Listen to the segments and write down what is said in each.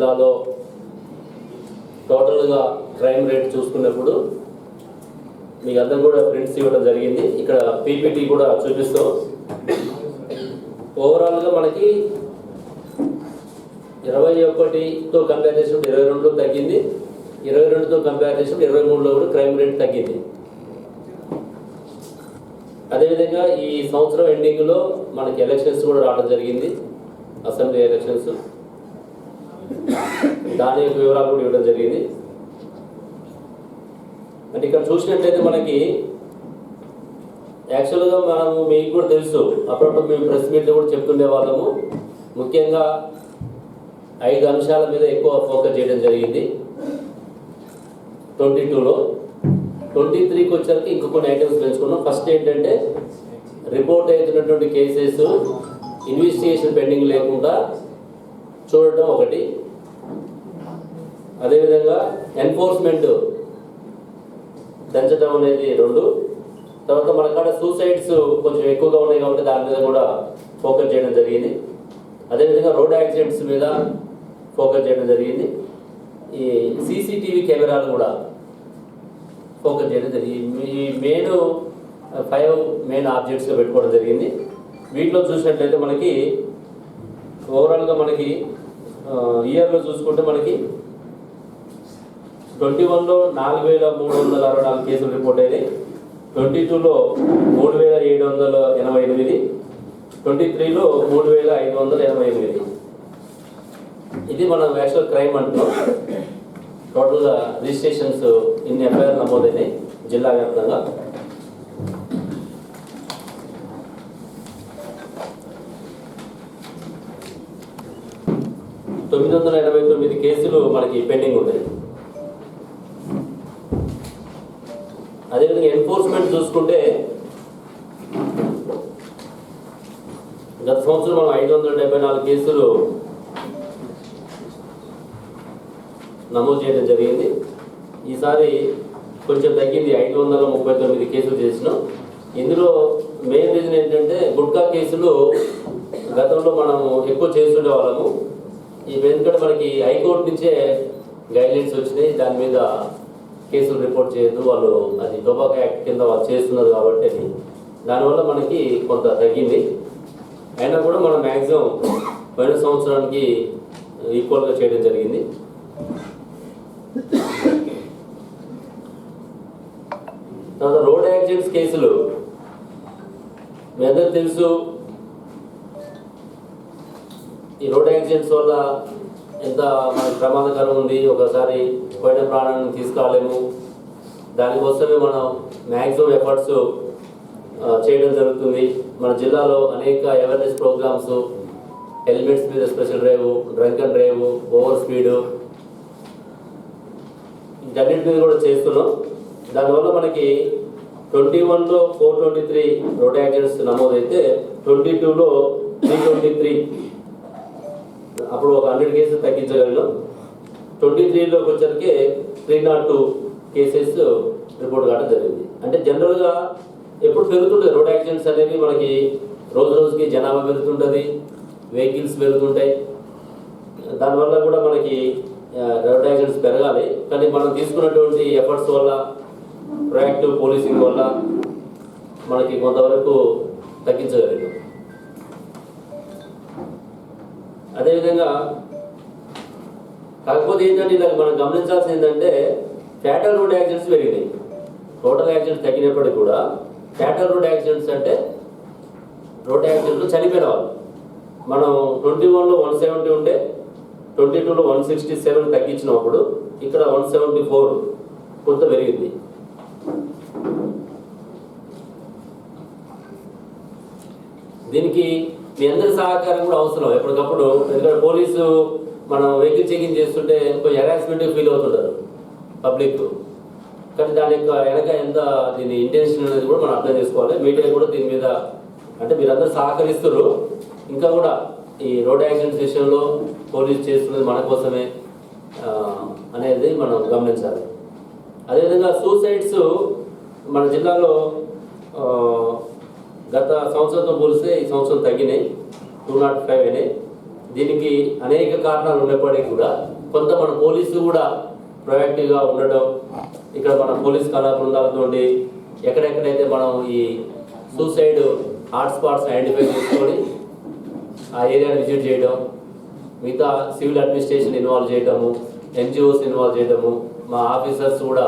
జిల్లాలో టోటల్గా crime rate చూసుకున్నప్పుడు మీకు అందరు కూడా ప్రింట్స్ ఇవ్వడం జరిగింది. ఇక్కడ పీపీటీ కూడా చూపిస్తాం ఓవరాల్గా మనకి ఇరవై ఒకటితో కంపేర్ చేసినప్పుడు ఇరవై రెండులో తగ్గింది. ఇరవై రెండుతో కంపేర్ చేసినప్పుడు ఇరవై మూడులో కూడా క్రైమ్ రేట్ తగ్గింది. అదేవిధంగా ఈ సంవత్సరం ఎండింగ్లో మనకి ఎలక్షన్స్ కూడా రావడం జరిగింది. అసెంబ్లీ ఎలక్షన్స్ దాని యొక్క వివరాలు కూడా ఇవ్వడం జరిగింది. అంటే ఇక్కడ చూసినట్లయితే మనకి యాక్చువల్గా మనము మీకు కూడా తెలుసు అప్పుడప్పుడు మేము ప్రెస్ మీట్లో కూడా చెప్తుండే వాళ్ళము. ముఖ్యంగా ఐదు అంశాల మీద ఎక్కువ ఫోకస్ చేయడం జరిగింది. ట్వంటీ టూలో. ట్వంటీ త్రీకి వచ్చరికి ఇంకొక కొన్ని ఐటమ్స్ పెంచుకున్నాం ఫస్ట్ ఏంటంటే రిపోర్ట్ అవుతున్నటువంటి కేసెస్ ఇన్వెస్టిగేషన్ పెండింగ్ లేకుండా చూడటం ఒకటి. అదేవిధంగా ఎన్ఫోర్స్మెంట్ పెంచడం అనేది రెండు. తర్వాత మన కాడ సూసైడ్స్ కొంచెం ఎక్కువగా ఉన్నాయి కాబట్టి దాని మీద కూడా ఫోకస్ చేయడం జరిగింది. అదేవిధంగా రోడ్ యాక్సిడెంట్స్ మీద ఫోకస్ చేయడం జరిగింది. ఈ సీసీటీవీ కెమెరాలు కూడా ఫోకస్ చేయడం జరిగింది. ఈ మెయిన్ ఫైవ్ మెయిన్ ఆబ్జెక్ట్స్గా పెట్టుకోవడం జరిగింది. వీటిలో చూసినట్లయితే మనకి ఓవరాల్గా మనకి ఇయర్లో చూసుకుంటే మనకి ట్వంటీ వన్లో నాలుగు వేల మూడు వందల అరవై నాలుగు కేసులు రిపోర్ట్ అయినాయి. ట్వంటీ టూలో మూడు వేల ఏడు వందల ఎనభై ఎనిమిది. ట్వంటీ త్రీలో మూడు వేల ఐదు వందల ఎనభై ఎనిమిది. ఇది మనం యాక్చువల్ క్రైమ్ అంటున్నాం. టోటల్గా రిజిస్ట్రేషన్స్ ఇన్ని ఎఫ్ఐఆర్ నమోదైనాయి జిల్లా వ్యాప్తంగా. తొమ్మిది వందల ఎనభై తొమ్మిది కేసులు మనకి పెండింగ్ ఉన్నాయి. అదేవిధంగా ఎన్ఫోర్స్మెంట్ చూసుకుంటే గత సంవత్సరం మనం ఐదు వందల డెబ్బై నాలుగు కేసులు నమోదు చేయడం జరిగింది. ఈసారి కొంచెం తగ్గింది ఐదు వందల ముప్పై తొమ్మిది కేసులు చేసినాం. ఇందులో మెయిన్ రీజన్ ఏంటంటే గుట్కా కేసులు గతంలో మనం ఎక్కువ చేస్తుండే వాళ్ళము. ఈ ఎందుకంటే మనకి హైకోర్టు నుంచే గైడ్లైన్స్ వచ్చినాయి. దాని మీద కేసులు రిపోర్ట్ చేయొద్దు వాళ్ళు అది టొబాకో యాక్ట్ కింద వాళ్ళు చేస్తున్నారు కాబట్టి అది. దానివల్ల మనకి కొంత తగ్గింది. అయినా కూడా మనం మ్యాక్సిమం పోయిన సంవత్సరానికి ఈక్వల్గా చేయడం జరిగింది. తర్వాత రోడ్ యాక్సిడెంట్స్ కేసులు. మీ అందరికి తెలుసు ఈ రోడ్ యాక్సిడెంట్స్ వల్ల ఎంత మనకి ప్రమాదకరం ఉంది. ఒకసారి పోయిన ప్రాణాన్ని తీసుకురాలేము దానికోసమే మనం మ్యాక్సిమం ఎఫర్ట్స్ చేయడం జరుగుతుంది. మన జిల్లాలో అనేక అవేర్నెస్ ప్రోగ్రామ్స్ హెల్మెట్స్ మీద special drive drunk and drive over speed వీటన్నిటి మీద కూడా చేస్తున్నాం. దానివల్ల మనకి ట్వంటీ వన్లో four twenty three road accidents నమోదైతే twenty టూలో త్రీ ట్వంటీ త్రీ అప్పుడు ఒక హండ్రెడ్ కేసులు తగ్గించగలిగాం. ట్వంటీ త్రీలోకి వచ్చరికి three nought two cases report కావడం జరిగింది. అంటే జనరల్గా ఎప్పుడు పెరుగుతుంటాయి రోడ్ యాక్సిడెంట్స్ అనేవి మనకి రోజు రోజుకి జనాభా పెరుగుతుంటుంది. వెహికల్స్ పెరుగుతుంటాయి. దానివల్ల కూడా మనకి రోడ్ యాక్సిడెంట్స్ పెరగాలి. కానీ మనం తీసుకున్నటువంటి ఎఫర్ట్స్ వల్ల ప్రొయాక్టివ్ పోలీసింగ్ వల్ల మనకి కొంతవరకు తగ్గించగలిగాం. అదేవిధంగా కాకపోతే ఏంటంటే ఇలా మనం గమనించాల్సింది ఏంటంటే ఫ్యాటల్ రోడ్ యాక్సిడెంట్స్ పెరిగినాయి. టోటల్ యాక్సిడెంట్స్ తగ్గినప్పటికీ కూడా ఫ్యాటల్ రోడ్ యాక్సిడెంట్స్ అంటే రోడ్ యాక్సిడెంట్లు చనిపోయిన వాళ్ళు. మనం ట్వంటీ వన్లో వన్ సెవెంటీ ఉంటే ట్వంటీ టూలో వన్ సిక్స్టీ సెవెన్ తగ్గించినప్పుడు ఇక్కడ వన్ సెవెంటీ ఫోర్ కొంత పెరిగింది. దీనికి మీ అందరి సహకారం కూడా అవసరం. ఎప్పటికప్పుడు ఎందుకంటే పోలీసు మనం వెహికల్ చెకింగ్ చేస్తుంటే కొంచెం హెరాస్మెంట్ ఫీల్ అవుతుంటారు పబ్లిక్ కానీ దాని యొక్క వెనక ఎంత దీని ఇంటెన్షన్ అనేది కూడా మనం అర్థం చేసుకోవాలి. మీడియా కూడా దీని మీద అంటే మీరందరూ సహకరిస్తున్నారు ఇంకా కూడా ఈ రోడ్ యాక్సిడెంట్ విషయంలో పోలీస్ చేస్తున్నది మన కోసమే అనేది మనం గమనించాలి. అదేవిధంగా సూసైడ్స్ మన జిల్లాలో గత సంవత్సరంతో పోలిస్తే ఈ సంవత్సరం తగ్గినాయి. టూ నాట్ ఫైవ్ అయినాయి. దీనికి అనేక కారణాలు ఉన్నప్పటికీ కూడా కొంత మన పోలీసు కూడా ప్రొయాక్టివ్గా ఉండడం ఇక్కడ మన పోలీస్ కళా బృందాలతో ఎక్కడెక్కడైతే మనం ఈ సూసైడ్ హాట్స్పాట్స్ ఐడెంటిఫై చేసుకొని ఆ ఏరియాని విజిట్ చేయడం మిగతా సివిల్ అడ్మినిస్ట్రేషన్ ఇన్వాల్వ్ చేయడము ఎన్జిఓస్ ఇన్వాల్వ్ చేయడము మా ఆఫీసర్స్ కూడా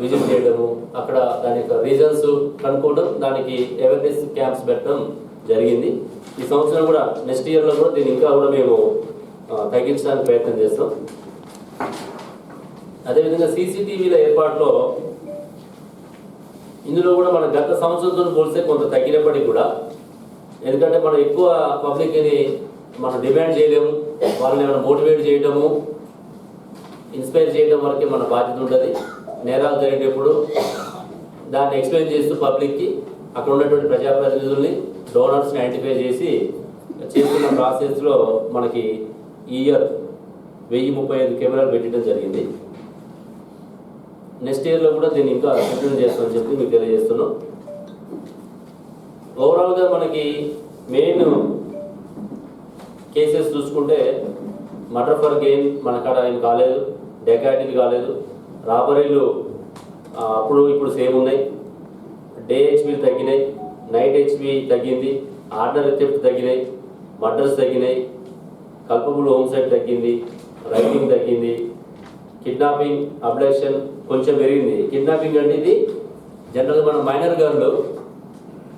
విజిట్ చేయడము అక్కడ దాని యొక్క రీజన్స్ కనుక్కోవడం దానికి అవేర్నెస్ క్యాంప్స్ పెట్టడం జరిగింది. ఈ సంవత్సరం కూడా నెక్స్ట్ ఇయర్లో కూడా దీన్ని ఇంకా కూడా మేము తగ్గించడానికి ప్రయత్నం చేస్తాం. అదేవిధంగా సీసీటీవీల ఏర్పాటులో ఇందులో కూడా మన గత సంవత్సరంతో పోలిస్తే కొంత తగ్గినప్పటికీ కూడా ఎందుకంటే మనం ఎక్కువ పబ్లిక్ని మనం డిమాండ్ చేయలేము వాళ్ళని ఏమైనా మోటివేట్ చేయడము ఇన్స్పైర్ చేయడం వరకే మన బాధ్యత ఉంటుంది. నేరాలు జరిగేటప్పుడు దాన్ని ఎక్స్ప్లెయిన్ చేస్తూ పబ్లిక్కి అక్కడ ఉన్నటువంటి ప్రజాప్రతినిధుల్ని డోనర్స్ని ఐడెంటిఫై చేసి చేస్తున్న ప్రాసెస్లో మనకి ఇయర్ వెయ్యి ముప్పై ఐదు కెమెరాలు పెట్టడం జరిగింది. నెక్స్ట్ ఇయర్లో కూడా దీన్ని ఇంకా కంటిన్యూ చేస్తామని చెప్పి మీకు తెలియజేస్తున్నాం. ఓవరాల్గా మనకి మెయిన్ కేసెస్ చూసుకుంటే మర్డర్ ఫర్ గేమ్ మన కాడ ఏం కాలేదు డెకాటిల్ కాలేదు. రాబరీలు అప్పుడు ఇప్పుడు సేమ్ ఉన్నాయి. డే హెచ్పి తగ్గినాయి. నైట్ హెచ్పి తగ్గింది ఆర్డర్ థెఫ్ట్ తగ్గినాయి మర్డర్స్ తగ్గినాయి కల్పబుల్ హోమ్సైడ్ తగ్గింది రైటింగ్ తగ్గింది కిడ్నాపింగ్ అబ్డక్షన్ కొంచెం పెరిగింది. కిడ్నాపింగ్ అంటే ఇది జనరల్గా మన మైనర్ గర్లు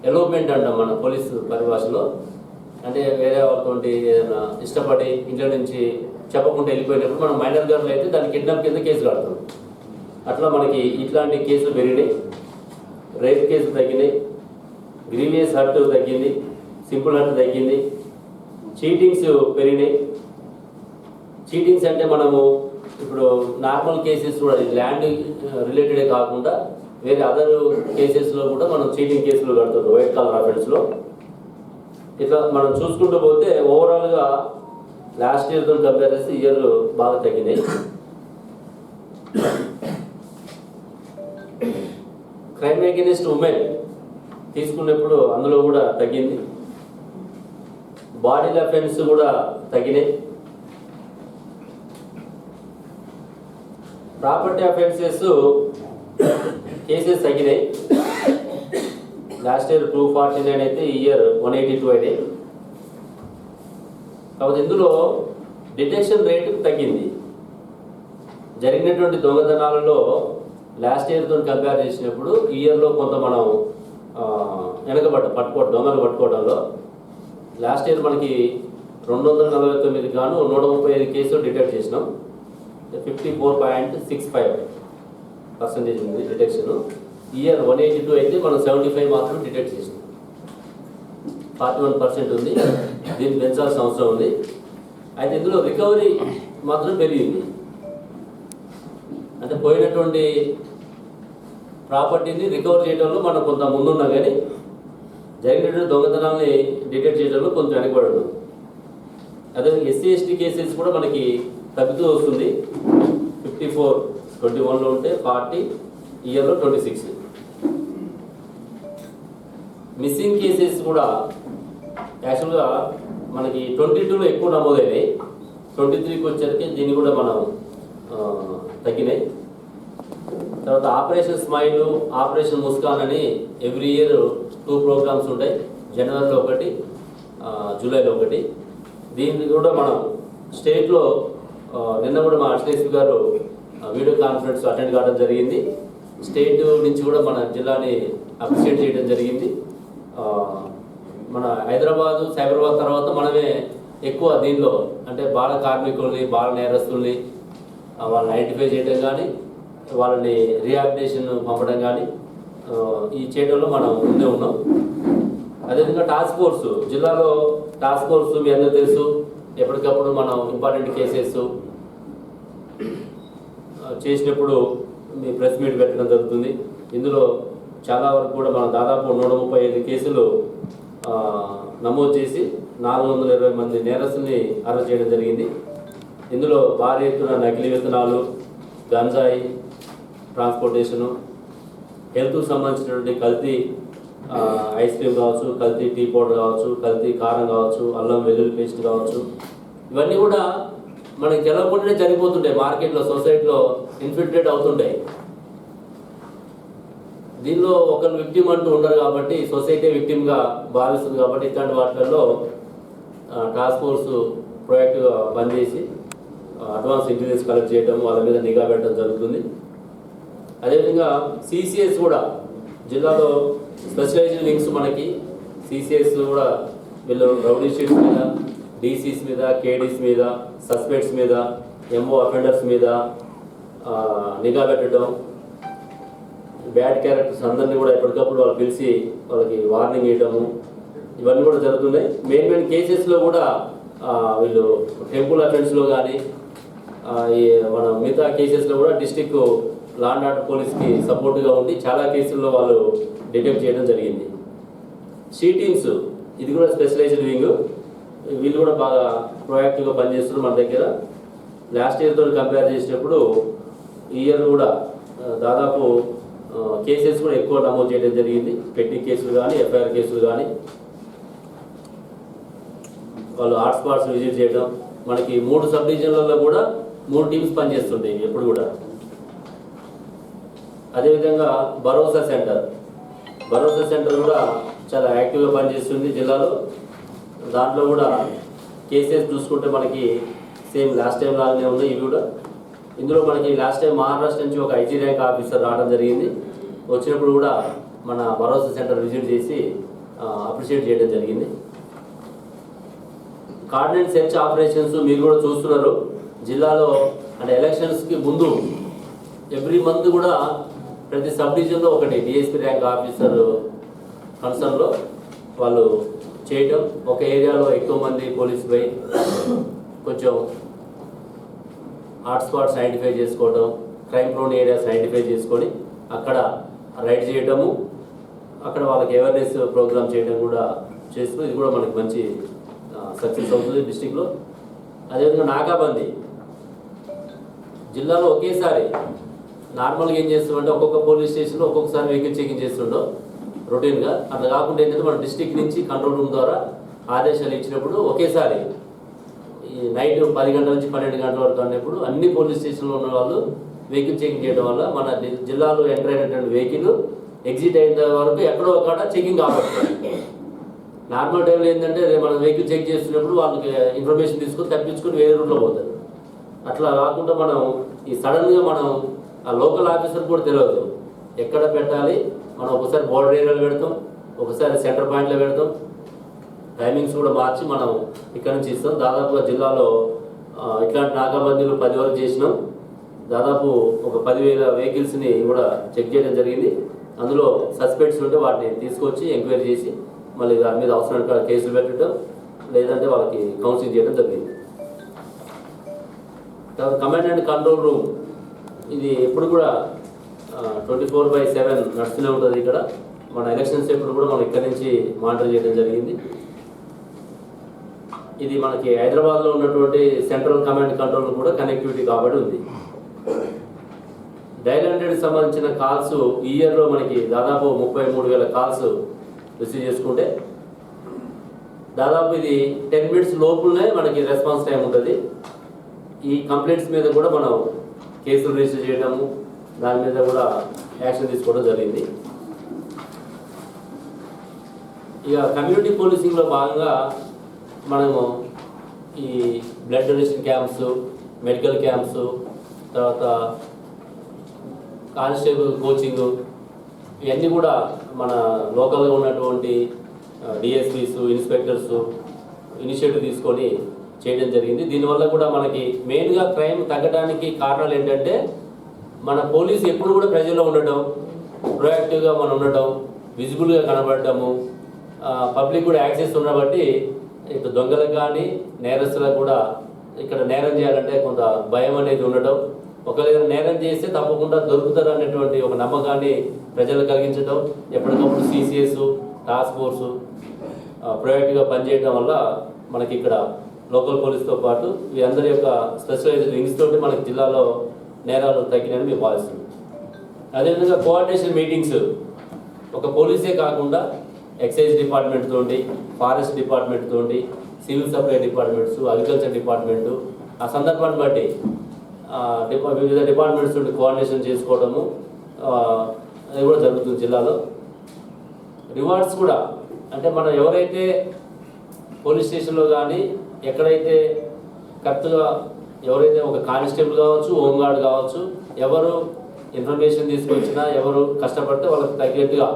ఎలోప్మెంట్ అంటాం మన పోలీస్ పరిభాషలో. అంటే వేరే వాళ్ళతో ఏదైనా ఇష్టపడి ఇంట్లో నుంచి చెప్పకుండా వెళ్ళిపోయినప్పుడు మనం మైనర్ గర్లు అయితే దాన్ని కిడ్నాప్ కింద కేసు కడతాం అట్లా మనకి ఇట్లాంటి కేసులు పెరిగినాయి. రేప్ కేసులు తగ్గినాయి. గ్రీనియస్ హర్ట్ తగ్గింది సింపుల్ హర్ట్ తగ్గింది చీటింగ్స్ పెరిగినాయి. చీటింగ్స్ అంటే మనము ఇప్పుడు నార్మల్ కేసెస్ కూడా ల్యాండ్ రిలేటెడే uh, కాకుండా వేరే అదర్ కేసెస్లో కూడా మనం చీటింగ్ కేసులు కడుతుంటాం వైట్ కలర్ అఫెన్స్లో ఇట్లా మనం చూసుకుంటూ పోతే ఓవరాల్గా లాస్ట్ ఇయర్తో కంపేర్ చేస్తే ఇయర్ బాగా తగ్గినాయి. క్రైమ్ అగేనిస్ట్ ఉమెన్ తీసుకున్నప్పుడు అందులో కూడా తగ్గింది. బాడీ లెఫెన్స్ కూడా తగ్గినాయి. ప్రాపర్టీ అఫెన్సెస్ కేసెస్ తగ్గినాయి. Last year two forty nine అయితే ఈ ఇయర్ వన్ ఎయిటీ టూ అయినాయి. కాబట్టి ఇందులో డిటెక్షన్ రేటు తగ్గింది. జరిగినటువంటి దొంగతనాలలో లాస్ట్ ఇయర్తో కంపేర్ చేసినప్పుడు ఈ ఇయర్లో కొంత మనం వెనకబడ్డ పట్టుకోవడం దొంగలు పట్టుకోవడంలో లాస్ట్ ఇయర్ మనకి రెండు వందల నలభై తొమ్మిది గాను నూట ముప్పై ఐదు కేసులు డిటెక్ట్ చేసినాం. Fifty four point six five percentage ఉంది detection. Year one eighty two అయితే మనం సెవెంటీ ఫైవ్ మాత్రం డిటెక్ట్ చేసినాం. ఫార్టీ వన్ పర్సెంట్ ఉంది. దీన్ని పెంచాల్సిన అవసరం ఉంది. అయితే ఇందులో రికవరీ మాత్రం పెరిగింది. అంటే పోయినటువంటి ప్రాపర్టీని రికవర్ చేయడంలో మనం కొంత ముందున్నాం కానీ జరిగినటువంటి దొంగతనాన్ని డిటెక్ట్ చేయడంలో కొంచెం వెనకబడడం అదే ఎస్సీ ఎస్టీ కేసెస్ కూడా మనకి తగ్గుతూ వస్తుంది. ఫిఫ్టీ ఫోర్ ట్వంటీ వన్లో ఉంటే ఫార్టీ ఇయర్లో ట్వంటీ సిక్స్. మిస్సింగ్ కేసెస్ కూడా యాక్చువల్గా మనకి ట్వంటీ టూలో ఎక్కువ నమోదైనాయి. ట్వంటీ త్రీకి వచ్చేసరికి దీన్ని కూడా మనం తగ్గినాయి. తర్వాత ఆపరేషన్ స్మైల్ ఆపరేషన్ ముస్కాన్ అని ఎవ్రీ ఇయర్ టూ ప్రోగ్రామ్స్ ఉంటాయి. జనవరిలో ఒకటి జూలైలో ఒకటి. దీన్ని కూడా మనం స్టేట్లో నిన్న కూడా మా అడిషనల్ గారు వీడియో కాన్ఫరెన్స్ అటెండ్ కావడం జరిగింది. స్టేట్ నుంచి కూడా మన జిల్లాని అప్రిషియేట్ చేయడం జరిగింది. మన హైదరాబాద్ సైబరాబాద్ తర్వాత మనమే ఎక్కువ దీనిలో అంటే బాల కార్మికుల్ని బాల నేరస్తుల్ని వాళ్ళని ఐడెంటిఫై చేయడం కానీ వాళ్ళని రిహాబిలిటేషన్ పంపడం కానీ ఈ చేయడంలో మనం ముందే ఉన్నాం. అదేవిధంగా టాస్క్ ఫోర్సు జిల్లాలో టాస్క్ ఫోర్సు మీ అందరూ తెలుసు. ఎప్పటికప్పుడు మనం ఇంపార్టెంట్ కేసెస్ చేసినప్పుడు మీ ప్రెస్ మీట్ పెట్టడం జరుగుతుంది. ఇందులో చాలా వరకు కూడా మనం దాదాపు నూట ముప్పై ఐదు కేసులు నమోదు చేసి నాలుగు వందల ఇరవై మంది నేరస్తుల్ని అరెస్ట్ చేయడం జరిగింది. ఇందులో భారీ ఎత్తున నకిలీ విత్తనాలు గంజాయి ట్రాన్స్పోర్టేషను హెల్త్కు సంబంధించినటువంటి కల్తీ ఐస్ క్రీమ్ కావచ్చు కల్తీ టీ పౌడర్ కావచ్చు కల్తీ కారం కావచ్చు అల్లం వెల్లుల్లి పేస్ట్ కావచ్చు. ఇవన్నీ కూడా మనకి తెలవకుండానే జరిగిపోతుంటాయి మార్కెట్లో సొసైటీలో ఇన్ఫిల్ట్రేట్ అవుతుంటాయి. దీనిలో ఒకరు విక్టిమ్ అంటూ ఉండరు కాబట్టి సొసైటీ విక్టిమ్గా భావిస్తుంది కాబట్టి ఇట్లాంటి వాటిల్లో టాస్క్ ఫోర్స్ ప్రొయాక్టివ్గా పనిచేసి అడ్వాన్స్ ఇంటెలిజెన్స్ కలెక్ట్ చేయడం వాళ్ళ మీద నిఘా పెట్టడం జరుగుతుంది. అదేవిధంగా సిసిఎస్ కూడా జిల్లాలో స్పెషలైజ్డ్ లింక్స్ మనకి. సిసిఎస్ కూడా వీళ్ళు రౌడీ షీట్స్ మీద డీసీస్ మీద కేడీస్ మీద సస్పెక్ట్స్ మీద ఎంఓ అఫెండర్స్ మీద నిఘా పెట్టడం. బ్యాడ్ క్యారెక్టర్స్ అందరినీ కూడా ఎప్పటికప్పుడు వాళ్ళు పిలిచి వాళ్ళకి వార్నింగ్ ఇవ్వడము. ఇవన్నీ కూడా జరుగుతున్నాయి. మెయిన్ మెయిన్ కేసెస్లో కూడా వీళ్ళు టెంపుల్ అఫెన్స్లో కానీ ఈ మన మిగతా కేసెస్లో కూడా డిస్టిక్ లాండ్ ఆర్డర్ పోలీస్కి సపోర్ట్గా ఉండి చాలా కేసుల్లో వాళ్ళు డిటెక్ట్ చేయడం జరిగింది. సి టీమ్స్ ఇది కూడా స్పెషలైజ్డ్ వింగ్. వీళ్ళు కూడా బాగా ప్రొయాక్టివ్గా పనిచేస్తున్నారు మన దగ్గర. లాస్ట్ ఇయర్తో కంపేర్ చేసినప్పుడు ఇయర్ కూడా దాదాపు కేసెస్ కూడా ఎక్కువ నమోదు చేయడం జరిగింది. పెట్టి కేసులు కానీ ఎఫ్ఐఆర్ కేసులు కానీ వాళ్ళు హాట్స్పాట్స్ విజిట్ చేయడం. మనకి మూడు సబ్ డివిజన్లలో కూడా మూడు టీమ్స్ పనిచేస్తుంటాయి ఎప్పుడు కూడా. అదేవిధంగా భరోసా సెంటర్. భరోసా సెంటర్ కూడా చాలా యాక్టివ్గా పనిచేస్తుంది జిల్లాలో. దాంట్లో కూడా కేసెస్ చూసుకుంటే మనకి సేమ్ లాస్ట్ టైం లాగానే ఉన్నాయి ఇవి కూడా. ఇందులో మనకి లాస్ట్ టైం మహారాష్ట్ర నుంచి ఒక ఐజీ ర్యాంక్ ఆఫీసర్ రావడం జరిగింది. వచ్చినప్పుడు కూడా మన భరోసా సెంటర్ విజిట్ చేసి అప్రిషియేట్ చేయడం జరిగింది. కార్డినెంట్ సెర్చ్ ఆపరేషన్స్ మీరు కూడా చూస్తున్నారు. జిల్లాలో అంటే ఎలక్షన్స్కి ముందు ఎవ్రీ మంత్ కూడా ప్రతి సబ్ డివిజన్లో ఒకటి డిఎస్పీ ర్యాంక్ ఆఫీసర్ కన్సర్న్లో వాళ్ళు చేయటం. ఒక ఏరియాలో ఎక్కువ మంది పోలీసు పోయి కొంచెం హాట్స్పాట్స్ ఐడెంటిఫై చేసుకోవడం క్రైమ్ ప్రోన్ ఏరియాస్ ఐడెంటిఫై చేసుకొని అక్కడ రైడ్ చేయడము అక్కడ వాళ్ళకి అవేర్నెస్ ప్రోగ్రామ్ చేయడం కూడా చేస్తూ ఇది కూడా మనకి మంచి సక్సెస్ అవుతుంది డిస్టిక్లో. అదేవిధంగా నాకాబందీ జిల్లాలో ఒకేసారి నార్మల్గా ఏం చేస్తామంటే ఒక్కొక్క పోలీస్ స్టేషన్లో ఒక్కొక్కసారి వెహికల్ చెకింగ్ చేస్తుండో. రొటీన్గా అట్లా కాకుండా ఏంటంటే మన డిస్టిక్ నుంచి కంట్రోల్ రూమ్ ద్వారా ఆదేశాలు ఇచ్చినప్పుడు ఒకేసారి ఈ నైట్ పది గంటల నుంచి పన్నెండు గంటల వరకు అన్నప్పుడు అన్ని పోలీస్ స్టేషన్లో ఉన్న వాళ్ళు వెహికల్ చెకింగ్ చేయడం వల్ల మన జిల్లాలో ఎంటర్ అయినటువంటి వెహికల్ ఎగ్జిట్ అయిన వరకు ఎక్కడో అక్కడ చెకింగ్ కాబట్టి నార్మల్ టైంలో ఏంటంటే మనం వెహికల్ చెక్ చేస్తున్నప్పుడు వాళ్ళకి ఇన్ఫర్మేషన్ తీసుకొని తప్పించుకొని వేరే రూట్లో పోతారు. అట్లా కాకుండా మనం ఈ సడన్గా మనం ఆ లోకల్ ఆఫీసర్ కూడా తెలియదు ఎక్కడ పెట్టాలి? మనం ఒకసారి బోర్డర్ ఏరియాలో పెడతాం ఒకసారి సెంటర్ పాయింట్లో పెడతాం. టైమింగ్స్ కూడా మార్చి మనం ఇక్కడ నుంచి ఇస్తాం. దాదాపుగా జిల్లాలో ఇట్లాంటి నాకాబందీలు పది వరకు చేసినాం. దాదాపు ఒక పదివేల వెహికల్స్ని కూడా చెక్ చేయడం జరిగింది. అందులో సస్పెక్ట్స్ ఉంటే వాటిని తీసుకొచ్చి ఎంక్వైరీ చేసి మళ్ళీ దాని మీద అవసరం కేసులు పెట్టడం లేదంటే వాళ్ళకి కౌన్సిలింగ్ చేయడం జరిగింది. తర్వాత కమాండ్ అండ్ కంట్రోల్ రూమ్. ఇది ఎప్పుడు కూడా ట్వంటీ ఫోర్ బై సెవెన్ నడుస్తూనే ఉంటుంది ఇక్కడ. మన ఎలక్షన్స్ ఎప్పుడు కూడా మనం ఇక్కడ నుంచి మానిటర్ చేయడం జరిగింది. ఇది మనకి హైదరాబాద్లో ఉన్నటువంటి సెంట్రల్ కమాండ్ కంట్రోల్ కూడా కనెక్టివిటీ కాబట్టి ఉంది. డైల్ హండ్రెడ్ సంబంధించిన కాల్స్ ఈ ఇయర్లో మనకి దాదాపు ముప్పై మూడు వేల కాల్స్ రిసీవ్ చేసుకుంటే దాదాపు ఇది టెన్ మినిట్స్ లోపులనే మనకి రెస్పాన్స్ టైం ఉంటుంది. ఈ కంప్లైంట్స్ మీద కూడా మనం కేసులు రిజిస్టర్ చేయడము దాని మీద కూడా యాక్షన్ తీసుకోవడం జరిగింది. ఇక కమ్యూనిటీ పోలీసింగ్లో భాగంగా మనము ఈ blood donation camps medical camps తర్వాత కానిస్టేబుల్ కోచింగ్ ఇవన్నీ కూడా మన లోకల్గా ఉన్నటువంటి డిఎస్పీస్ ఇన్స్పెక్టర్స్ ఇనిషియేటివ్ తీసుకొని చేయడం జరిగింది. దీనివల్ల కూడా మనకి మెయిన్గా క్రైమ్ తగ్గడానికి కారణాలు ఏంటంటే మన పోలీసు ఎప్పుడు కూడా ప్రజల్లో ఉండటం ప్రొయాక్టివ్గా మనం ఉండటం విజిబుల్గా కనబడటము పబ్లిక్ కూడా యాక్సెస్ ఉండబట్టి ఇటు దొంగలకు కానీ నేరస్తులకు కూడా ఇక్కడ నేరం చేయాలంటే కొంత భయం అనేది ఉండటం. ఒకవేళ నేరం చేస్తే తప్పకుండా దొరుకుతారు అనేటువంటి ఒక నమ్మకాన్ని ప్రజలు కలిగించడం ఎప్పటికప్పుడు సిసిఎస్ టాస్క్ ఫోర్సు ప్రొయాక్టివ్గా పనిచేయడం వల్ల మనకి ఇక్కడ లోకల్ పోలీస్తో పాటు వీరందరి అందరి యొక్క స్పెషలైజ్డ్ వింగ్స్ తోటి మనకి జిల్లాలో నేరాలు తగ్గినాయని మేము భావిస్తున్నాం. అదేవిధంగా కోఆర్డినేషన్ మీటింగ్స్ ఒక పోలీసే కాకుండా ఎక్సైజ్ డిపార్ట్మెంట్ తోటి ఫారెస్ట్ డిపార్ట్మెంట్ తోటి civil supply departments agriculture department ఆ సందర్భాన్ని బట్టి డిపా- వివిధ డిపార్ట్మెంట్స్ తోటి కోఆర్డినేషన్ చేసుకోవడము అది కూడా జరుగుతుంది జిల్లాలో. రివార్డ్స్ కూడా అంటే మనం ఎవరైతే పోలీస్ స్టేషన్లో కానీ ఎక్కడైతే కరెక్ట్గా ఎవరైతే ఒక కానిస్టేబుల్ కావచ్చు హోంగార్డ్ కావచ్చు ఎవరు ఇన్ఫర్మేషన్ తీసుకొచ్చినా ఎవరు కష్టపడితే వాళ్ళకి తగ్గట్టుగా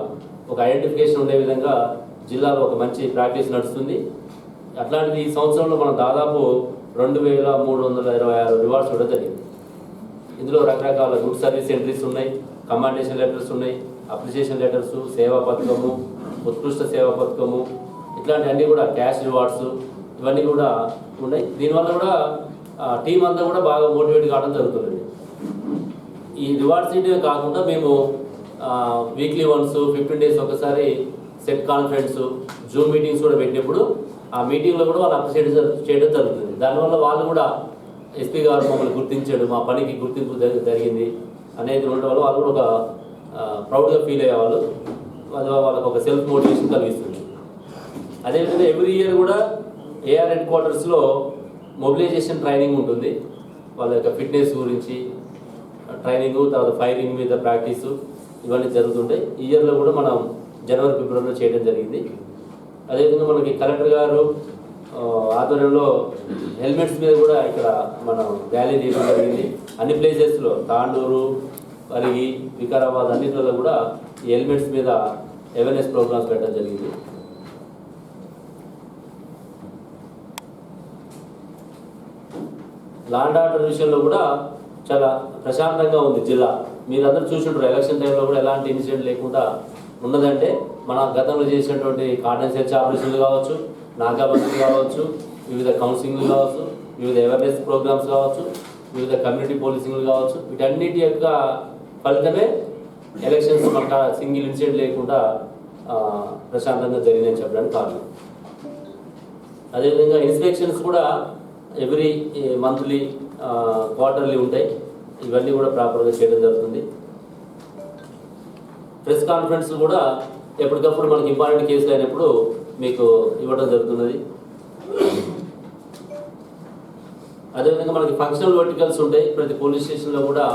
ఒక ఐడెంటిఫికేషన్ ఉండే విధంగా జిల్లాలో ఒక మంచి ప్రాక్టీస్ నడుస్తుంది. అట్లాంటిది ఈ సంవత్సరంలో మనం దాదాపు రెండు వేల మూడు వందల ఇరవై ఆరు రివార్డ్స్ కూడా జరిగింది. ఇందులో రకరకాల గుడ్ సర్వీస్ ఎంట్రీస్ ఉన్నాయి కమాండేషన్ లెటర్స్ ఉన్నాయి అప్రిసియేషన్ లెటర్స్ సేవా పథకము ఉత్కృష్ట సేవా పథకము ఇట్లాంటివన్నీ కూడా క్యాష్ రివార్డ్స్ ఇవన్నీ కూడా ఉన్నాయి. దీనివల్ల కూడా టీం అంతా కూడా బాగా మోటివేట్ కావడం జరుగుతుంది ఈ రివార్డ్ సిటీ కాకుండా మేము వీక్లీ వన్స్ ఫిఫ్టీన్ డేస్ ఒకసారి సెట్ కాన్ఫరెన్స్ జూమ్ మీటింగ్స్ కూడా పెట్టినప్పుడు ఆ మీటింగ్లో కూడా వాళ్ళు అప్రిషియేట్ చేయడం జరుగుతుంది. దానివల్ల వాళ్ళు కూడా ఎస్పీ గారు మమ్మల్ని గుర్తించాడు మా పనికి గుర్తింపు జరి- జరిగింది అనేది ఉండడం వల్ల వాళ్ళు కూడా ఒక ప్రౌడ్గా ఫీల్ అయ్యేవాళ్ళు. వాళ్ళ వాళ్ళకు ఒక సెల్ఫ్ మోటివేషన్ కలిగిస్తుంది. అదేవిధంగా ఎవ్రీ ఇయర్ కూడా ఏఆర్ హెడ్ క్వార్టర్స్లో మొబిలైజేషన్ ట్రైనింగ్ ఉంటుంది. వాళ్ళ యొక్క ఫిట్నెస్ గురించి ట్రైనింగ్ తర్వాత ఫైరింగ్ మీద ప్రాక్టీస్ ఇవన్నీ జరుగుతుంటాయి. ఈ ఇయర్లో కూడా మనం జనవరి ఫిబ్రవరిలో చేయడం జరిగింది. అదేవిధంగా మనకి కలెక్టర్ గారు ఆధ్వర్యంలో హెల్మెట్స్ మీద కూడా ఇక్కడ మనం ర్యాలీ తీయడం జరిగింది. అన్ని ప్లేసెస్లో తాండూరు పరిగి వికారాబాద్ అన్నింటిలో కూడా ఈ హెల్మెట్స్ మీద అవేర్నెస్ ప్రోగ్రామ్స్ పెట్టడం జరిగింది. లాండ్ ఆర్డర్ విషయంలో కూడా చాలా ప్రశాంతంగా ఉంది జిల్లా. మీరందరూ చూసింటారు ఎలక్షన్ టైంలో కూడా ఎలాంటి ఇన్సిడెంట్ లేకుండా ఉన్నదంటే మన గతంలో చేసినటువంటి కాటన్ సెర్చ్ ఆపరేషన్లు కావచ్చు నాగాబందీ కావచ్చు వివిధ కౌన్సిలింగ్లు కావచ్చు వివిధ అవేర్నెస్ ప్రోగ్రామ్స్ కావచ్చు వివిధ కమ్యూనిటీ పోలీసింగ్లు కావచ్చు వీటన్నిటి యొక్క ఫలితమే ఎలక్షన్స్ మనకు సింగిల్ ఇన్సిడెంట్ లేకుండా ప్రశాంతంగా జరిగిందని చెప్పడానికి కారణం. అదేవిధంగా ఇన్స్పెక్షన్స్ కూడా ఎవ్రీ మంత్లీ క్వార్టర్లీ ఉంటాయి. ఇవన్నీ కూడా ప్రాపర్గా చేయడం జరుగుతుంది. ప్రెస్ కాన్ఫరెన్స్ కూడా ఎప్పటికప్పుడు మనకి ఇంపార్టెంట్ కేసులు అయినప్పుడు మీకు ఇవ్వడం జరుగుతున్నది. అదేవిధంగా మనకి ఫంక్షనల్ వర్టికల్స్ ఉంటాయి. ప్రతి పోలీస్ స్టేషన్లో కూడా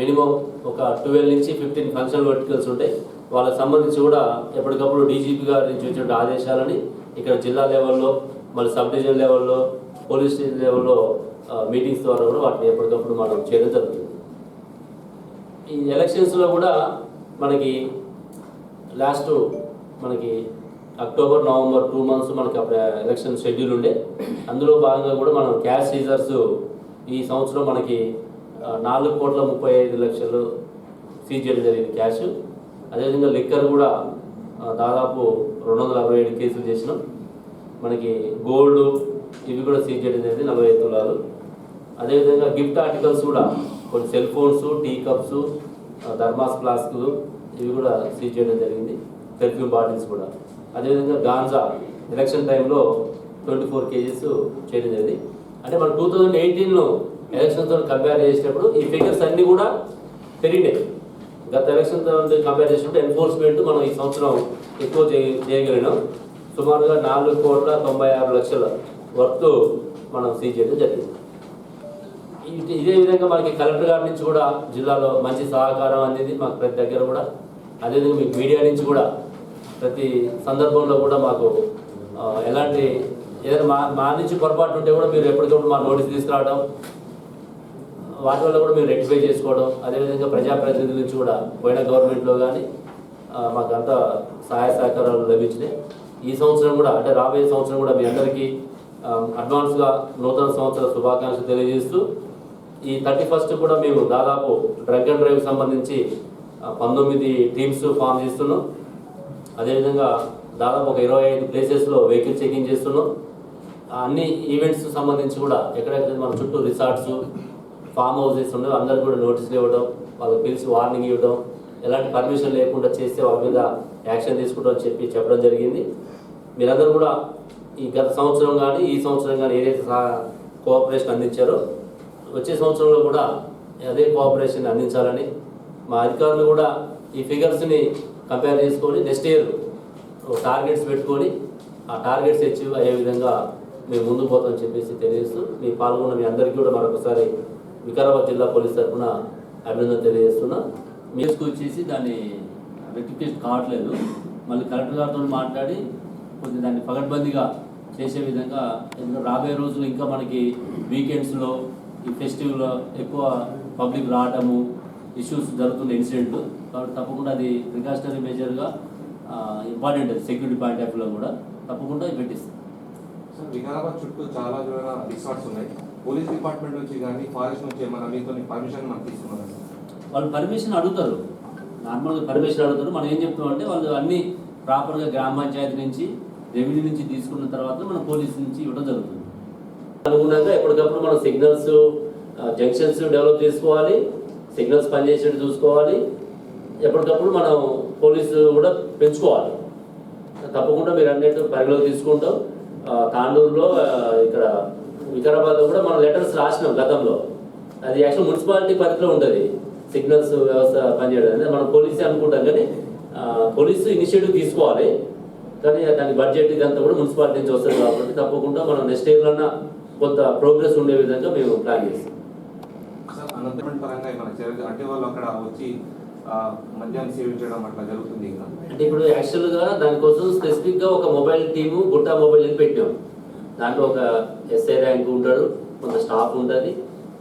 మినిమం ఒక ట్వెల్వ్ నుంచి ఫిఫ్టీన్ ఫంక్షనల్ వర్టికల్స్ ఉంటాయి. వాళ్ళకి సంబంధించి కూడా ఎప్పటికప్పుడు డీజీపీ గారి నుంచి వచ్చిన ఆదేశాలని ఇక్కడ జిల్లా లెవెల్లో మన సబ్ డివిజన్ లెవెల్లో పోలీస్ స్టేషన్ లెవెల్లో మీటింగ్స్ ద్వారా కూడా వాటిని ఎప్పటికప్పుడు మనం చేయడం జరుగుతుంది. ఈ ఎలక్షన్స్లో కూడా మనకి లాస్ట్ మనకి అక్టోబర్ నవంబర్ టూ మంత్స్ మనకి అప్పుడు ఎలక్షన్ షెడ్యూల్ ఉండే. అందులో భాగంగా కూడా మనం క్యాష్ సీజర్స్ ఈ సంవత్సరం మనకి నాలుగు కోట్ల ముప్పై ఐదు లక్షలు సీజ్ చేయడం జరిగింది క్యాష్. అదేవిధంగా లిక్కర్ కూడా దాదాపు రెండు వందల అరవై ఏడు కేసులు చేసినాం. మనకి గోల్డ్ ఇవి కూడా సీజ్ చేయడం జరిగింది నలభై ఐదు తులాలు. అదేవిధంగా గిఫ్ట్ ఆర్టికల్స్ కూడా కొన్ని cell phones tea cups thermos ఫ్లాస్కులు ఇవి కూడా సీజ్ చేయడం జరిగింది. పెర్ఫ్యూమ్ బాటిల్స్ కూడా. అదేవిధంగా గాంజా ఎలక్షన్ టైంలో ట్వంటీ ఫోర్ కేజీస్ చేయడం జరిగింది. అంటే మన టూ థౌజండ్ ఎయిటీన్లో ఎలక్షన్తో కంపేర్ చేసేటప్పుడు ఈ ఫిగర్స్ అన్నీ కూడా పెరిగినాయి. గత ఎలక్షన్తో కంపేర్ చేసినప్పుడు ఎన్ఫోర్స్మెంట్ మనం ఈ సంవత్సరం ఎక్కువ చేయ- చేయగలిగినాం. సుమారుగా నాలుగు కోట్ల తొంభై ఆరు లక్షల వర్క్ మనం సీజ్ చేయడం జరిగింది. ఇదే విధంగా మనకి కలెక్టర్ గారి నుంచి కూడా జిల్లాలో మంచి సహకారం అనేది మాకు ప్రతి దగ్గర కూడా. అదేవిధంగా మీకు మీడియా నుంచి కూడా ప్రతి సందర్భంలో కూడా మాకు ఎలాంటి ఏదైనా మా మా నుంచి పొరపాటు ఉంటే కూడా మీరు ఎప్పటికప్పుడు మా నోటీస్ తీసుకురావడం వాటి వల్ల కూడా మీరు రెక్టిఫై చేసుకోవడం అదేవిధంగా ప్రజాప్రతినిధుల నుంచి కూడా పోయిన గవర్నమెంట్లో కానీ మాకు సహాయ సహకారాలు లభించినాయి. ఈ సంవత్సరం కూడా అంటే రాబోయే సంవత్సరం కూడా మీ అందరికీ అడ్వాన్స్గా నూతన సంవత్సర శుభాకాంక్షలు తెలియజేస్తూ ఈ థర్టీ ఫస్ట్ కూడా మేము దాదాపు డ్రగ్ అండ్ డ్రైవ్ సంబంధించి పంతొమ్మిది టీమ్స్ ఫామ్ చేస్తున్నాం. అదేవిధంగా దాదాపు ఒక ఇరవై ఐదు ప్లేసెస్లో వెహికల్ చెకింగ్ చేస్తున్నాం. అన్ని ఈవెంట్స్ సంబంధించి కూడా ఎక్కడెక్కడ మన చుట్టూ రిసార్ట్స్ ఫామ్ హౌసెస్ ఉండవు. అందరికి కూడా నోటీసులు ఇవ్వడం వాళ్ళకి పిలిచి వార్నింగ్ ఇవ్వడం ఎలాంటి పర్మిషన్ లేకుండా చేస్తే వాళ్ళ మీద యాక్షన్ తీసుకుంటామని చెప్పి చెప్పడం జరిగింది. మీరందరూ కూడా ఈ గత సంవత్సరం కానీ ఈ సంవత్సరం కానీ ఏదైతే కోఆపరేషన్ అందించారో వచ్చే సంవత్సరంలో కూడా అదే కోఆపరేషన్ అందించాలని మా అధికారులు కూడా ఈ ఫిగర్స్ని కంపేర్ చేసుకొని నెక్స్ట్ ఇయర్ టార్గెట్స్ పెట్టుకొని ఆ టార్గెట్స్ అచీవ్ అయ్యే విధంగా మేము ముందు పోతామని చెప్పేసి తెలియజేస్తూ మీ పాల్గొన్న మీ అందరికీ కూడా మరొకసారి వికారాబాద్ జిల్లా పోలీస్ తరఫున అభినందన తెలియజేస్తున్నా. మీస్కు వచ్చేసి దాన్ని రెక్టిఫికేషన్ కావట్లేదు. మళ్ళీ కలెక్టర్ గారితో మాట్లాడి కొంచెం దాన్ని పగడ్బందీగా చేసే విధంగా ఎందుకంటే రాబోయే రోజులు ఇంకా మనకి వీకెండ్స్లో ఈ ఫెస్టివల్లో ఎక్కువ పబ్లిక్ రావటము ఇష్యూస్ జరుగుతున్న ఇన్సిడెంట్ కాబట్టి తప్పకుండా అది ప్రికాషనరీ మెజర్గా ఇంపార్టెంట్ అది సెక్యూరిటీ పాయింట్ ఆఫ్ వ్యూలో కూడా తప్పకుండా పెట్టిస్తాం. సార్ వికారాబాద్ చుట్టూ చాలా రిసార్ట్స్ ఉన్నాయి. పోలీస్ డిపార్ట్మెంట్ నుంచి కానీ ఫారెస్ట్ నుంచి ఏమైనా మీతో పర్మిషన్ మనకు తీసుకున్నారా వాళ్ళు పర్మిషన్ అడుగుతారు. నార్మల్గా పర్మిషన్ అడుగుతారు మనం ఏం చెప్తామంటే వాళ్ళు అన్ని ప్రాపర్గా గ్రామ పంచాయతీ నుంచి రెవెన్యూ నుంచి తీసుకున్న తర్వాత మనం పోలీస్ నుంచి ఇవ్వడం జరుగుతుంది. అనుగుణంగా ఎప్పటికప్పుడు మనం సిగ్నల్స్ జంక్షన్స్ డెవలప్ చేసుకోవాలి సిగ్నల్స్ పనిచేసేట్టు చూసుకోవాలి. ఎప్పటికప్పుడు మనం పోలీసు కూడా పెంచుకోవాలి. తప్పకుండా మీరు అన్నట్టు పరిగణలోకి తీసుకుంటాం. తాండూరులో ఇక్కడ వికారాబాద్లో కూడా మనం లెటర్స్ రాసినాం గతంలో. అది యాక్చువల్ మున్సిపాలిటీ పరిధిలో ఉంటుంది. సిగ్నల్స్ వ్యవస్థ పనిచేయడం అనేది మనం పోలీసే అనుకుంటాం కానీ పోలీసు ఇనిషియేటివ్ తీసుకోవాలి. కానీ దాని బడ్జెట్ ఇదంతా కూడా మున్సిపాలిటీ నుంచి వస్తుంది కాబట్టి తప్పకుండా మనం నెక్స్ట్ ఇయర్లో కొంత ప్రోగ్రెస్ ఉండే విధంగా మేము ప్లాన్ చేస్తాం. అంటే ఇప్పుడు యాక్చువల్గా దానికోసం స్పెసిఫిక్గా ఒక మొబైల్ టీము గుట్టా మొబైల్ అని పెట్టాం. దాంట్లో ఒక ఎస్ఐ ర్యాంక్ ఉంటాడు కొంత స్టాఫ్ ఉంటుంది.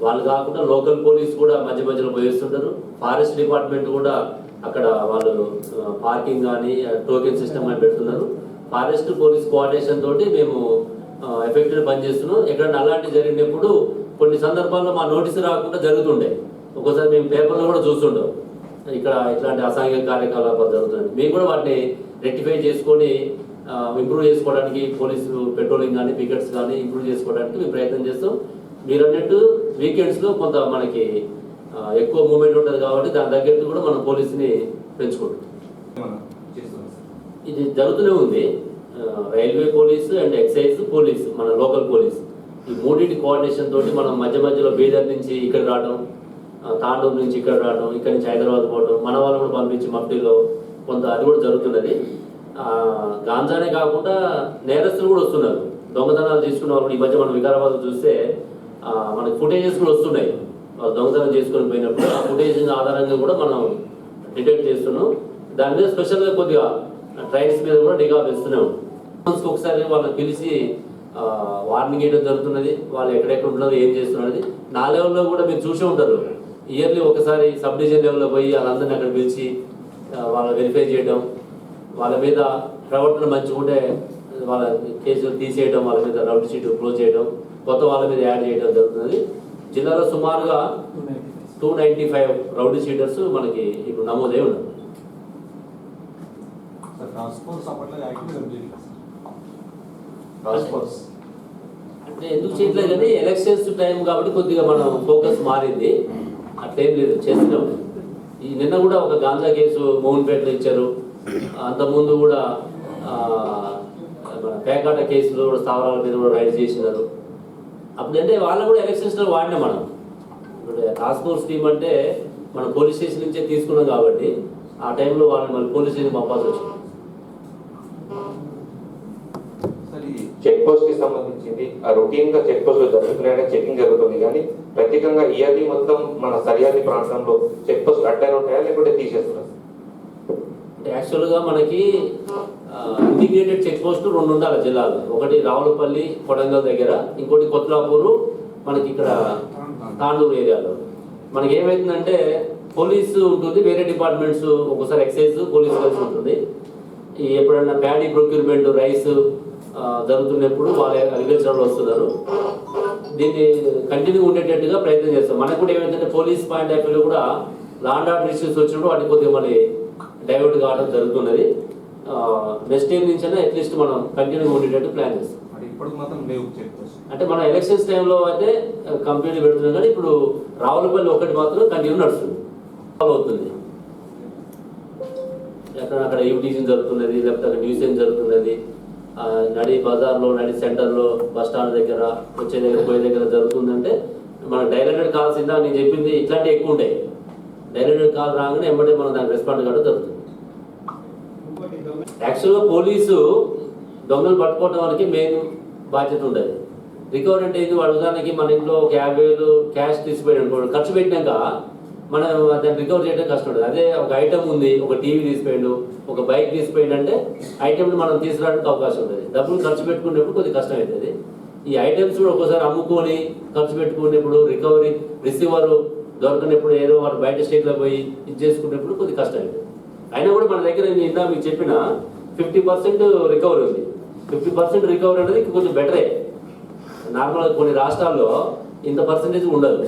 వాళ్ళు కాకుండా లోకల్ పోలీస్ కూడా మధ్య మధ్యలో పోయిస్తుంటారు. ఫారెస్ట్ డిపార్ట్మెంట్ కూడా అక్కడ వాళ్ళు పార్కింగ్ కానీ టోకెన్ సిస్టమ్ అని పెడుతున్నారు. ఫారెస్ట్ పోలీస్ కోఆర్డినేషన్ తోటి మేము ఎఫెక్టివ్ పనిచేస్తున్నాం. ఎక్కడైనా అలాంటి జరిగినప్పుడు కొన్ని సందర్భాల్లో మా నోటీసు రాకుండా జరుగుతుండే. ఒక్కోసారి మేము పేపర్లో కూడా చూస్తుంటాం. ఇక్కడ ఇట్లాంటి అసాంఘిక కార్యకలాపాలు జరుగుతున్నాయి. మేము కూడా వాటిని రెక్టిఫై చేసుకొని ఇంప్రూవ్ చేసుకోవడానికి పోలీసులు పెట్రోలింగ్ కానీ పికెట్స్ కానీ ఇంప్రూవ్ చేసుకోవడానికి మేము ప్రయత్నం చేస్తాం. మీరు అన్నట్టు వీకెండ్స్లో కొంత మనకి ఎక్కువ మూమెంట్ ఉంటుంది కాబట్టి దాని తగ్గట్టు కూడా మనం పోలీసుని పెంచుకుంటాం ఇది జరుగుతూనే ఉంది. Railway police and excise police మన లోకల్ పోలీస్. ఈ మూడింటి కోఆర్డినేషన్ తోటి మనం మధ్య మధ్యలో బీదర్ నుంచి ఇక్కడ రావడం తాండూరు నుంచి ఇక్కడ రావడం ఇక్కడ నుంచి హైదరాబాద్ పోవడం మన వాళ్ళు కూడా పంపించి మఫ్టీలో కొంత అది కూడా జరుగుతున్నది. గాంజానే కాకుండా నేరస్తులు కూడా వస్తున్నారు. దొంగతనాలు తీసుకున్న వాళ్ళు ఈ మధ్య మనం వికారాబాద్ చూస్తే మనకి ఫుటేజెస్ కూడా వస్తున్నాయి. వాళ్ళు దొంగతనం చేసుకొని పోయినప్పుడు ఆ ఫుటేజ్ ఆధారంగా కూడా మనం డిటెక్ట్ చేస్తున్నాం. దాని మీద స్పెషల్గా కొద్దిగా ట్రైన్స్ మీద కూడా డిగా వేస్తున్నాం. ఒకసారి వాళ్ళని పిలిచి వార్నింగ్ ఇవ్వడం జరుగుతున్నది. వాళ్ళు ఎక్కడెక్కడ ఉంటున్నారు ఏం చేస్తున్నది. నా లెవెల్లో కూడా మీరు చూసే ఉంటారు. ఇయర్లీ ఒకసారి సబ్ డివిజన్ లెవెల్లో పోయి వాళ్ళందరినీ అక్కడ పిలిచి వాళ్ళ వెరిఫై చేయడం. వాళ్ళ మీద ప్రవర్తన మంచిగా ఉంటే వాళ్ళ కేసులు తీసేయడం వాళ్ళ మీద రౌండ్ షీట్ క్లోజ్ చేయడం. కొత్త వాళ్ళ మీద యాడ్ చేయడం జరుగుతున్నది జిల్లాలో సుమారుగా two ninety five rowdy sheeters మనకి ఇప్పుడు నమోదై ఉన్నారు అంటే ఎందుకు చేయట్లేదు కానీ ఎలక్షన్స్ టైం కాబట్టి కొద్దిగా మనం ఫోకస్ మారింది. అట్లేం లేదు చేస్తూనే ఉన్నాం ఈ నిన్న కూడా ఒక గాంజా కేసు మోహన్పేటలో ఇచ్చారు. అంతకుముందు కూడా మన పేకాట కేసులో కూడా స్థావరాల మీద కూడా రైడ్ చేసినారు. అప్పుడంటే వాళ్ళని కూడా ఎలక్షన్స్లో వాడినాం మనం. ఇప్పుడు టాస్క్ ఫోర్స్ టీమ్ అంటే మనం పోలీస్ స్టేషన్ నుంచే తీసుకున్నాం కాబట్టి ఆ టైంలో వాళ్ళని మళ్ళీ పోలీస్ స్టేషన్ పంపాల్సి వచ్చింది. చెక్ పోస్ట్కి సంబంధించింది ఆ రొటీన్గా చెక్ పోస్ట్ జరుగుతున్నాయనే చెకింగ్ జరుగుతుంది కానీ ప్రత్యేకంగా ఇయర్లీ మొత్తం మన సరిహద్దు ప్రాంతంలో చెక్ పోస్ట్ అడ్డనే ఉంటాయా లేకుంటే తీసేస్తున్నారు యాక్చువల్గా మనకి ఇంటిగ్రేటెడ్ చెక్ పోస్ట్ రెండు ఉండాలి జిల్లాలో. ఒకటి రావులపల్లి కొడంగల్ దగ్గర ఇంకోటి కొత్లాపూరు మనకి ఇక్కడ తాండూరు ఏరియాలో. మనకి ఏమైతుందంటే పోలీసు ఉంటుంది వేరే డిపార్ట్మెంట్స్ ఒకసారి ఎక్సైజ్ పోలీస్ కలిసి ఉంటుంది. ఈ ఎప్పుడన్నా ప్యాడీ ప్రొక్యూర్మెంట్ రైస్ జరుగుతున్నప్పుడు వాళ్ళ అగ్రికల్చర్ వస్తున్నారు. దీన్ని కంటిన్యూ ఉండేటట్టుగా ప్రయత్నం చేస్తాం. మనకు కూడా ఏమైందంటే పోలీస్ పాయింట్ ఆఫ్ వ్యూలో కూడా లాండ్ ఆర్డర్ ఇష్యూస్ వచ్చినప్పుడు వాటిని కొద్దిగా మళ్ళీ డైవర్ట్ కావడం జరుగుతున్నది. నెక్స్ట్ ఇయర్ నుంచి అట్లీస్ట్ మనం కంటిన్యూ ఉండేటట్టు ప్లాన్ చేస్తాం. అంటే మన ఎలక్షన్స్ టైంలో అయితే కంప్లీట్ పెడుతున్నాం కానీ ఇప్పుడు రావులపల్లి ఒకటి మాత్రం కంటిన్యూ నడుస్తుంది. ఫాలో అవుతుంది. ఎక్కడ అక్కడ యూటీసీ జరుగుతున్నది లేకపోతే అక్కడ న్యూసెన్స్ జరుగుతున్నది నడి బజార్లో నడి సెంటర్లో బస్ స్టాండ్ దగ్గర వచ్చే దగ్గర పోయే దగ్గర జరుగుతుందంటే మన డైరెక్టెడ్ కాల్స్ ఇందా నేను చెప్పింది ఇట్లాంటివి ఎక్కువ ఉంటాయి. డైరెక్టెడ్ కాల్ రాగానే వెంబడే మనం దానికి రెస్పాండ్ కావడం జరుగుతుంది. యాక్చువల్గా పోలీసు దొంగలు పట్టుకోవడానికి మెయిన్ బాధ్యత ఉండేది. రికవరీ అంటే ఇది వాళ్ళ ఉదాహరణకి మన ఇంట్లో ఒక యాభై వేలు క్యాష్ తీసిపోయాడు అనుకోండి ఖర్చు పెట్టినాక మనం దాన్ని రికవర్ చేయడం కష్టం ఉంటుంది అదే ఒక ఐటమ్ ఉంది ఒక టీవీ తీసిపోయాడు ఒక బైక్ తీసిపోయాడు అంటే ఐటమ్ని మనం తీసుకురావడానికి అవకాశం ఉంటుంది డబ్బులు ఖర్చు పెట్టుకునేప్పుడు కొద్దిగా కష్టం అవుతుంది ఈ ఐటమ్స్ కూడా ఒక్కోసారి అమ్ముకొని ఖర్చు పెట్టుకునేప్పుడు రికవరీ రిసీవర్ దొరకనప్పుడు ఏదో వాళ్ళు బయట స్టేట్లో పోయి ఇది చేసుకునేప్పుడు కొద్దిగా కష్టం అవుతుంది అయినా కూడా మన దగ్గర నేను ఇందా మీకు చెప్పిన ఫిఫ్టీ పర్సెంట్ రికవరీ ఉంది. ఫిఫ్టీ పర్సెంట్ రికవరీ అనేది కొంచెం బెటరే నార్మల్గా కొన్ని రాష్ట్రాల్లో ఇంత పర్సెంటేజ్ ఉండదు.